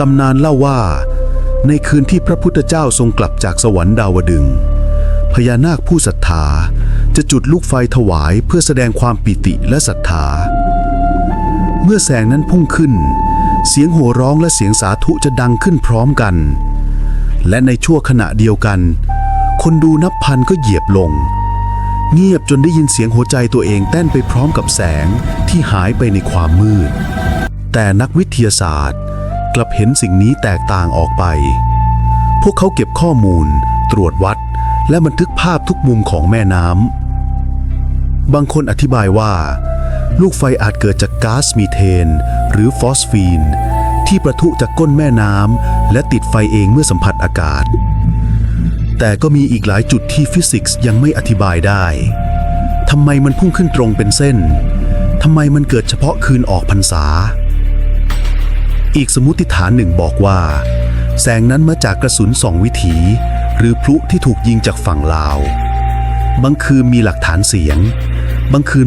ตำนานเล่าว่า ในคืนที่พระพุทธเจ้าทรงกลับจากสวรรค์ดาวดึง พญานาคผู้ศรัทธาจะจุดลูกไฟถวายเพื่อแสดงความปิติและศรัทธา เมื่อแสงนั้นพุ่งขึ้น เสียงโห่ร้องและเสียงสาธุจะดังขึ้นพร้อมกัน และในชั่วขณะเดียวกัน คนดูนับพันก็เหยียบลง เงียบจนได้ยินเสียงหัวใจตัวเองเต้นไปพร้อมกับแสงที่หายไปในความมืด แต่นักวิทยาศาสตร์ ลับเห็นสิ่งนี้แตกต่างออกไป พวกเขาเก็บข้อมูล ตรวจวัด และบันทึกภาพทุกมุมของแม่น้ำ บางคนอธิบายว่า ลูกไฟอาจเกิดจากก๊าซมีเทน หรือฟอสฟีน ที่ประทุจากก้นแม่น้ำ และติดไฟเองเมื่อสัมผัสอากาศ แต่ก็มีอีกหลายจุดที่ฟิสิกส์ยังไม่อธิบายได้ทำไมมันพุ่งขึ้นตรงเป็นเส้นทำไมมันเกิดเฉพาะคืนออกพรรษา อีกสมมติฐานหนึ่งบอกว่า แสงนั้นมาจากกระสุนสองวิถี หรือพลุที่ถูกยิงจากฝั่งลาว บางคืนมีหลักฐานเสียง บางคืน